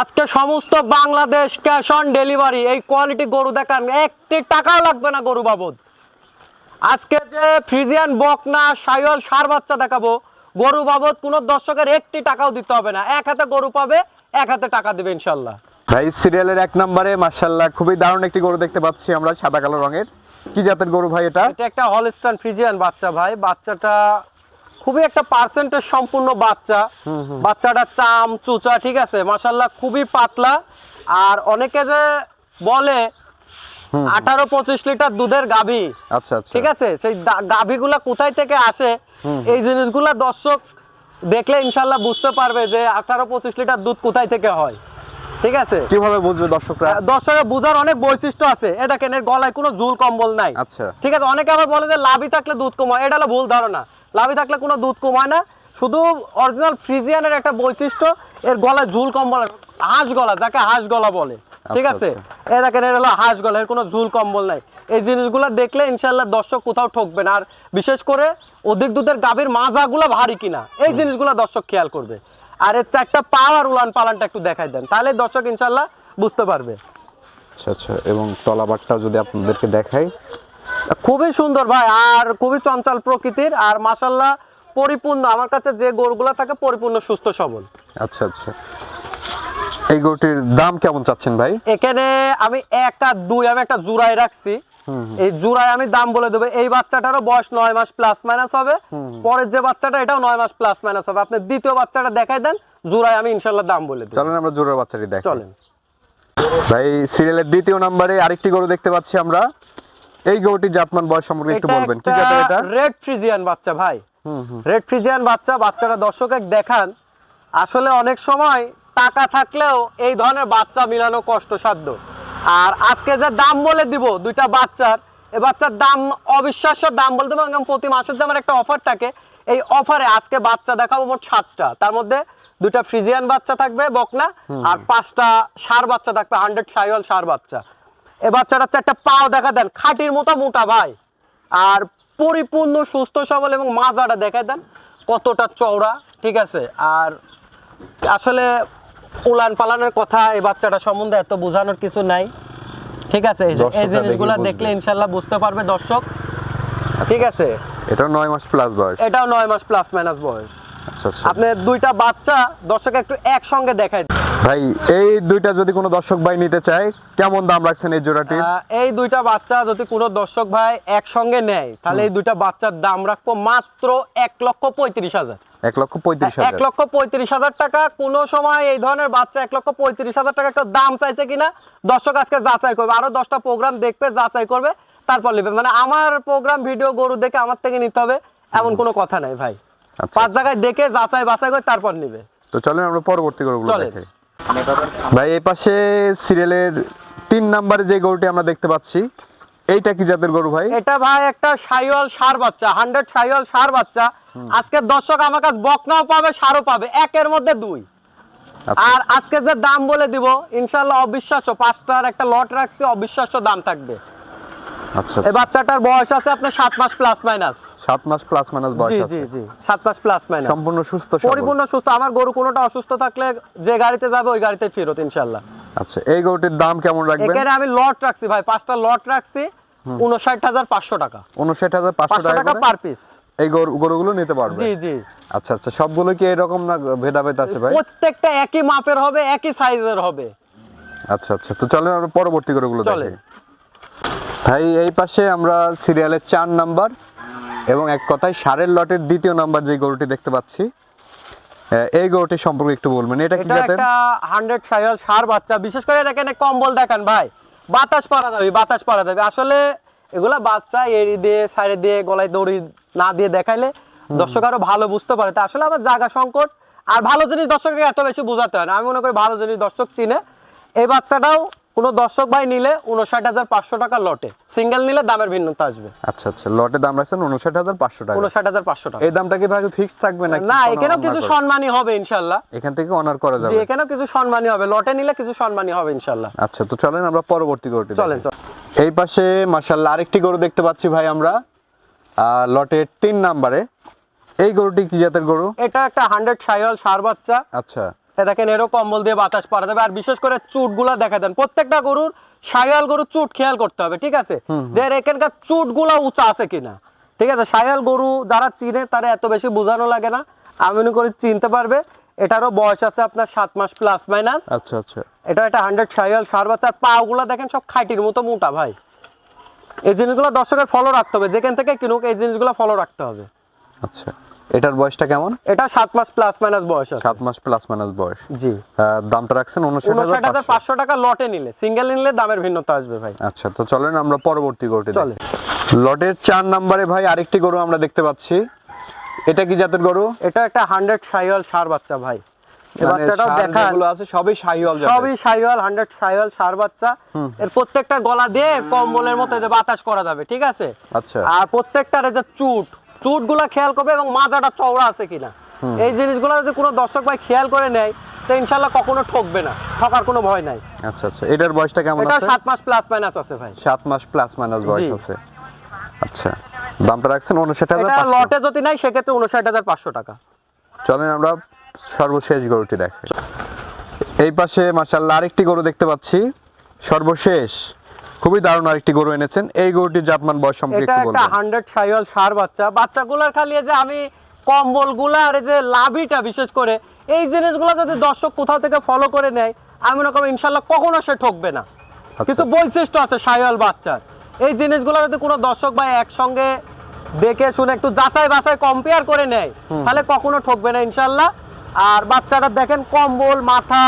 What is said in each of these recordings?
আজকে সমস্ত Bangladesh cash on delivery. এই কোয়ালিটি গরু দেখান একটি টাকাও লাগবে না গরু বাবদ। আজকে যে ফ্রিজিয়ান বকনা সাইওয়াল সার বাচ্চা দেখাবো গরু বাবদ কোনো দর্শকের একটি টাকাও দিতে হবে না। এক হাতে গরু পাবে এক হাতে টাকা দেবে ইনশাল্লাহ ভাই সিরিয়ালের এক নম্বরে মার্শাল্লাহ খুবই দারুণ একটি গরু দেখতে পাচ্ছি আমরা সাদা কালো রঙের। কি জাতের গরু ভাই এটা? এটা একটা হলস্টান ফ্রিজিয়ান বাচ্চা ভাই। বাচ্চাটা খুবই একটা পার্সেন্টেজ সম্পূর্ণ বাচ্চা। বাচ্চাটা চাম চুচা ঠিক আছে? মাসাল্লাহ খুবই পাতলা। আর অনেকে যে বলে আঠারো পঁচিশ লিটার দুধের গাভী। আচ্ছা আচ্ছা। ঠিক আছে? সেই গাভীগুলা কোথায় থেকে আসে? এই জিনিসগুলা দর্শক দেখলে ইনশাল্লাহ বুঝতে পারবে যে আঠারো পঁচিশ লিটার দুধ কোথায় থেকে হয়। ঠিক আছে? কীভাবে বুঝবে দর্শকরা? দর্শকের বোঝার অনেক বৈশিষ্ট্য আছে। এ দেখেন এর গলায় কোনো ঝুল কম্বল নাই। আচ্ছা। ঠিক আছে? অনেকে আবার বলে যে লাভি থাকলে দুধ কমায় এটা হলো ভুল ধারণা। লাভি থাকলে কোনো দুধ কমায় না। শুধু অরিজিনাল ফ্রিজিয়ানের একটা বৈশিষ্ট্য এর গলায় ঝুল কম্বল হাঁস গলা যাকে হাঁস গলা বলে। ঠিক আচ্ছা, আছে এ দেখেন এর হলো হাঁস গলা এর কোনো ঝুল কম্বল নাই। এই জিনিসগুলো দেখলে ইনশাল্লাহ দর্শক কোথাও ঠকবে না। আর বিশেষ করে অধিক দুধের গাভীর মাজাগুলো ভারী কিনা এই জিনিসগুলো দর্শক খেয়াল করবে। আর এর চারটা পাওয়ার উলান পালানটা একটু দেখাই দেন তাহলে দর্শক ইনশাল্লাহ বুঝতে পারবে। আচ্ছা আচ্ছা এবং তলাবারটাও যদি আপনাদেরকে দেখাই খুবই সুন্দর ভাই আর খুবই চঞ্চল প্রকৃতির আর মাসাল্লাহ পরিপূর্ণ আমার কাছে যে গরুগুলো থাকে পরিপূর্ণ সুস্থ সবল। আচ্ছা আচ্ছা। এই গরুটির দাম কেমন চাচ্ছেন ভাই? এখানে আমি এক আর দুই আমি একটা জুড়াই রাখছি। এই জুড়ায় আমি দাম বলে দেবো। এই বাচ্চাটারও বয়স নয় মাস প্লাস মাইনাস হবে। পরের যে বাচ্চাটা এটাও নয় মাস প্লাস মাইনাস হবে। আপনি দ্বিতীয় বাচ্চাটা দেখাই দেন জুড়ায় আমি ইনশাল্লাহ দাম বলে দেবো। চলেন আমরা জোরের বাচ্চাটি দেখ চলেন। ভাই সিরিয়ালের দ্বিতীয় নম্বরে আরেকটি গরু দেখতে পাচ্ছি আমরা। এই গরুটির জাতমান বয়স সম্পর্কে একটু বলবেন। কি জাতের এটা? রেড ফ্রিজিয়ান বাচ্চা ভাই। রেড ফ্রিজিয়ান বাচ্চা বাচ্চারা দর্শকে দেখান। আসলে অনেক সময় টাকা থাকলেও এই ধরনের বাচ্চা মিলানো কষ্টসাধ্য। আর আজকে যে দাম বলে দিব দুইটা বাচ্চার এই বাচ্চার দাম অবিশ্বাস্য দাম বলে দেবো এবং প্রতি মাসের যে আমার একটা অফার থাকে এই অফারে আজকে বাচ্চা দেখাবো মোট সাতটা। তার মধ্যে দুইটা ফ্রিজিয়ান বাচ্চা থাকবে বকনা আর পাঁচটা সার বাচ্চা থাকবে হান্ড্রেড সাইওয়াল সার বাচ্চা। এ বাচ্চাটা চারটা পাও দেখা দেন খাটির মতো মোটা ভাই। আর পরিপূর্ণ সুস্থ সবল এবং মাজাটা দেখাই দেন কতটা চওড়া ঠিক আছে? আর আসলে উলান পালানের কথা এই বাচ্চাটা সম্বন্ধে এত বোঝানোর কিছু নাই। ঠিক আছে? এই জিনিসগুলো দেখলে ইনশাল্লাহ বুঝতে পারবে দর্শক। ঠিক আছে? এটা নয় মাস প্লাস বয়স। এটাও নয় মাস প্লাস মাইনাস বয়স। আচ্ছা আচ্ছা। আপনি দুইটা বাচ্চা দর্শক একটু একসঙ্গে দেখাই দেন। ভাই এই দুইটা যদি কোনো দর্শক ভাই নিতে চায় কেমন দাম রাখছেন এই জোড়াটির আহ, এই দুইটা বাচ্চা যদি কোনো দর্শক ভাই একসঙ্গে নেয় তাহলে এই দুইটা বাচ্চার দাম রাখব মাত্র এক লক্ষ পঁয়ত্রিশ হাজার। এক লক্ষ পঁয়ত্রিশ এক লক্ষ পঁয়ত্রিশ হাজার টাকা কোনো সময় এই ধরনের বাচ্চা এক লক্ষ পঁয়ত্রিশ হাজার টাকা দাম চাইছে কিনা দর্শক আজকে যাচাই করবে। আরও দশটা প্রোগ্রাম দেখবে যাচাই করবে তারপর নেবে। মানে আমার প্রোগ্রাম ভিডিও গরু দেখে আমার থেকে নিতে হবে এমন কোনো কথা নাই ভাই। আচ্ছা। পাঁচ জায়গায় দেখে যাচাই বাছাই করে তারপর নিবে। তো চলেন আমরা পরবর্তী গরুগুলো চলেন। ভাই এই পাশে সিরিয়ালের তিন নম্বরে যে গরুটি আমরা দেখতে পাচ্ছি এইটা কি জাতের গরু ভাই? এটা ভাই একটা সাইওয়াল সার বাচ্চা হান্ড্রেড সাইওয়াল সার বাচ্চা। আজকে দর্শক আমার কাছে বকনাও পাবে সারও পাবে একের মধ্যে দুই। আচ্ছা। আর আজকে যে দাম বলে দিব ইনশাল্লাহ অবিশ্বাস্য পাঁচটার একটা লট রাখছি অবিশ্বাস্য দাম থাকবে। আচ্ছা এই বাচ্চাটার বয়স আছে আপনার সাত মাস প্লাস মাইনাস সাত মাস প্লাস মাইনাস বয়স আছে। জি জি। সাত মাস প্লাস মাইনাস সম্পূর্ণ সুস্থ পরিপূর্ণ সুস্থ। আমার গরু কোনোটা অসুস্থ থাকলে যে গাড়িতে যাবে ওই গাড়িতে ফেরত ইনশাল্লাহ আচ্ছা এই গরুটির দাম কেমন রাখবেন? এখানে আমি লট রাখছি ভাই। পাঁচটা লট রাখছি। উনষাট হাজার পাঁচশো টাকা। উনষাট হাজার পাঁচশো পাঁচশো টাকা টাকা পার পিস এই গরু গরুগুলো নিতে পারবে? জি জি। আচ্ছা আচ্ছা সবগুলো কি এরকম না ভেদাভেদ আছে ভাই? প্রত্যেকটা একই মাপের হবে একই সাইজের হবে। আচ্ছা আচ্ছা তো চলেন আমরা পরবর্তী গরুগুলো চলেন। দেখি। ভাই এই পাশে আমরা সিরিয়ালের চার নাম্বার এবং এক কথায় সারের লটের দ্বিতীয় নাম্বার যে গরুটি দেখতে পাচ্ছি এই গরুটি সম্পর্কে একটু বলবেন। এটা কি জাতের? একটা হান্ড্রেড সাইল সার বাচ্চা। বিশেষ করে দেখেন কম্বল দেখেন ভাই। বাতাস পারা যাবে বাতাস পারা যাবে। আসলে এগুলা বাচ্চা এড়ি দিয়ে সাইডে দিয়ে গলায় দড়ি না দিয়ে দেখাইলে দর্শক আরও ভালো বুঝতে পারে। তা আসলে আমার জায়গা সংকট। আর ভালো জিনিস দর্শককে এত বেশি বোঝাতে হয় না। আমি মনে করি ভালো জিনিস দর্শক চিনে। এই বাচ্চাটাও কোনো দর্শক ভাই নিলে উনষাট হাজার পাঁচশো টাকা লটে। সিঙ্গেল নিলে দামের ভিন্নতা আসবে। আচ্ছা আচ্ছা লটের দাম রাখছেন উনষাট হাজার পাঁচশো টাকা। উনষাট হাজার পাঁচশো টাকা। এই দামটা কি ভাই ফিক্স থাকবে নাকি না এখানেও কিছু করে? সম্মানী হবে ইনশাল্লাহ। এখান থেকে অনার করা যাবে। এখানেও কিছু সম্মানী হবে। লটে নিলে কিছু সম্মানী হবে ইনশাল্লাহ। আচ্ছা তো চলেন আমরা পরবর্তী গরুটি চলেন এই পাশে মাশাল্লাহ আরেকটি গরু দেখতে পাচ্ছি ভাই আমরা। লটের তিন নাম্বারে। এই গরুটি কি জাতের গরু? এটা একটা হান্ড্রেড সাইওয়াল সার বাচ্চা। আচ্ছা। দেখেন এরও কম্বল দিয়ে বাতাস পারা যাবে। আর বিশেষ করে চুটগুলা দেখা দেন প্রত্যেকটা গরুর সায়াল গরুর চুট খেয়াল করতে হবে ঠিক আছে? যে এখানকার চুটগুলা উঁচা আছে কিনা ঠিক আছে? সায়াল গরু যারা চিনে তারা এত বেশি বোঝানো লাগে না। আমি মনে করি চিনতে পারবে। এটারও বয়স আছে আপনার সাত মাস প্লাস মাইনাস আচ্ছা আচ্ছা। এটা একটা হান্ড্রেড সায়াল সার বাচ্চার পাগুলা দেখেন সব খাইটির মতো মোটা ভাই। এই জিনিসগুলো দর্শকের ফলো রাখতে হবে যেখান থেকে কিনুক এই জিনিসগুলো ফলো রাখতে হবে। আচ্ছা। এটার বয়সটা কেমন? এটা সাত মাস প্লাস মাইনাস বয়স আছে। সাত মাস প্লাস মাইনাস বয়স। জি। দামটা রাখছেন উনষাট উনষাট হাজার হাজার পাঁচশো টাকা লটে নিলে সিঙ্গেল নিলে দামের ভিন্নতা আসবে ভাই। আচ্ছা তো চলেন আমরা পরবর্তী গরুটি চলে। লটের চার নম্বরে ভাই আরেকটি গরু আমরা দেখতে পাচ্ছি। এটা কি জাতের গরু? এটা একটা হান্ড্রেড সাইওয়াল সার বাচ্চা ভাই। এই মানে বাচ্চাটাও ষাঁড় দেখান। যেগুলো আছে সবই শাহিওয়াল জাতের। সবই সাইওয়াল হান্ড্রেড সাইওয়াল সার বাচ্চা। এর প্রত্যেকটা গলা দিয়ে কম্বলের মতো যে বাতাস করা যাবে ঠিক আছে? আচ্ছা। আর প্রত্যেকটার যে চুট চুটগুলা খেয়াল করবে এবং মাজাটা চওড়া আছে কিনা। এই জিনিসগুলো যদি কোনো দর্শক ভাই খেয়াল করে নেয় তো ইনশাল্লাহ কখনো ঠকবে না। ঠকার কোনো ভয় নাই। আচ্ছা আচ্ছা। এটার বয়সটা কেমন এটা আছে? সাত মাস প্লাস মাইনাস আছে ভাই। সাত মাস প্লাস মাইনাস বয়স আছে। আচ্ছা। দামটা রাখছেন উনষাট হাজার এটা লটে যদি নাই সেক্ষেত্রে উনষাট হাজার পাঁচশো টাকা। চলেন আমরা সর্বশেষ গরুটি দেখি। এই পাশে মাসাল্লাহ আরেকটি গরু দেখতে পাচ্ছি। সর্বশেষ খুবই দারুণ আরেকটি গরু এনেছেন। এই গরুটির জাতমান বয়স সম্পর্কে এটা একটু একটা বলবেন। হান্ড্রেড সাইওয়াল সার বাচ্চা। বাচ্চাগুলার খালি যে আমি কম্বলগুলা আর এই যে লাভিটা বিশেষ করে এই জিনিসগুলো যদি দর্শক কোথাও থেকে ফলো করে নেয় আমি মনে করব ইনশাল্লাহ কখনো সে ঠকবে না। কিছু বৈশিষ্ট্য আছে সাইওয়াল বাচ্চার। এই জিনিসগুলো যদি কোনো দর্শক ভাই একসঙ্গে দেখে শুনে একটু যাচাই বাছাই কম্পেয়ার করে নেয় তাহলে কখনো ঠকবে না ইনশাল্লাহ আর বাচ্চাটা দেখেন কম্বল মাথা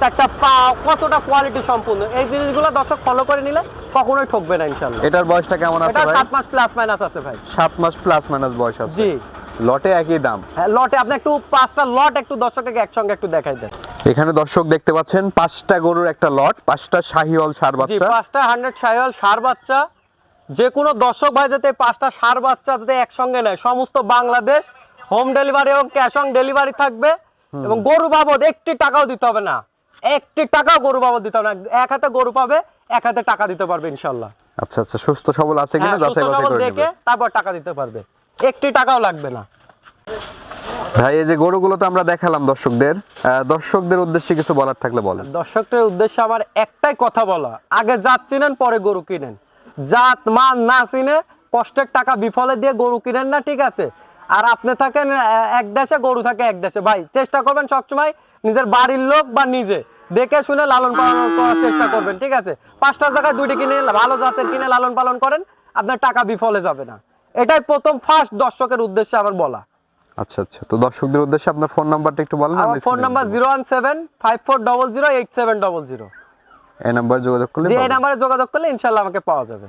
চারটা পা কতটা কোয়ালিটি সম্পূর্ণ। এই জিনিসগুলো দর্শক ফলো করে নিলে কখনোই ঠকবে না এটার বয়সটা কেমন আছে ভাই? মাস প্লাস মাইনাস আছে ভাই। মাস প্লাস মাইনাস বয়স আছে। জি। লটে একই দাম। হ্যাঁ লটে আপনি একটু পাঁচটা লট একটু দর্শককে একসঙ্গে একটু দেখাই দেন। এখানে দর্শক দেখতে পাচ্ছেন পাঁচটা গরুর একটা লট পাঁচটা শাহিওয়াল সার জি বাচ্চা। পাঁচটা হান্ড্রেড সাইওয়াল সার বাচ্চা। যে কোনো দর্শক ভাই যাতে পাঁচটা সার বাচ্চা যাতে একসঙ্গে নেয় সমস্ত বাংলাদেশ হোম ডেলিভারি এবং ক্যাশ অন ডেলিভারি থাকবে। এবং গরু বাবদ একটি টাকাও দিতে হবে না। একটি টাকাও গরু বাবদ দিতে না। এক হাতে গরু পাবে এক হাতে টাকা দিতে পারবে ইনশাল্লাহ আচ্ছা আচ্ছা সুস্থ সবল আছে কিনা হ্যাঁ, যাচাই বাছাই করে দেখে তারপর টাকা দিতে পারবে। একটি টাকাও লাগবে না। ভাই এই যে গরুগুলো তো আমরা দেখালাম দর্শকদের দর্শকদের উদ্দেশ্যে কিছু বলার থাকলে বলেন। দর্শকদের উদ্দেশ্যে আমার একটাই কথা বলা আগে জাত চিনেন পরে গরু কিনেন। জাত মান না চিনে কষ্টের টাকা বিফলে দিয়ে গরু কিনেন না ঠিক আছে? আর আপনি থাকেন এক দেশে গরু থাকে এক দেশে। ভাই চেষ্টা করবেন সবসময় নিজের বাড়ির লোক বা নিজে দেখে শুনে লালন পালন করার চেষ্টা করবেন ঠিক আছে? পাঁচটা জায়গায় দুইটি কিনে ভালো জাতের কিনে লালন পালন করেন আপনার টাকা বিফলে যাবে না। এটাই প্রথম ফার্স্ট দর্শকের উদ্দেশ্যে আমার বলা। আচ্ছা আচ্ছা। তো দর্শকদের উদ্দেশ্যে আপনার ফোন নাম্বারটা একটু বলেন আমার phone number zero one seven five four double zero eight seven double zero এই নাম্বার যোগাযোগ করলে যে এই নাম্বারে যোগাযোগ করলে ইনশাল্লাহ আমাকে পাওয়া যাবে।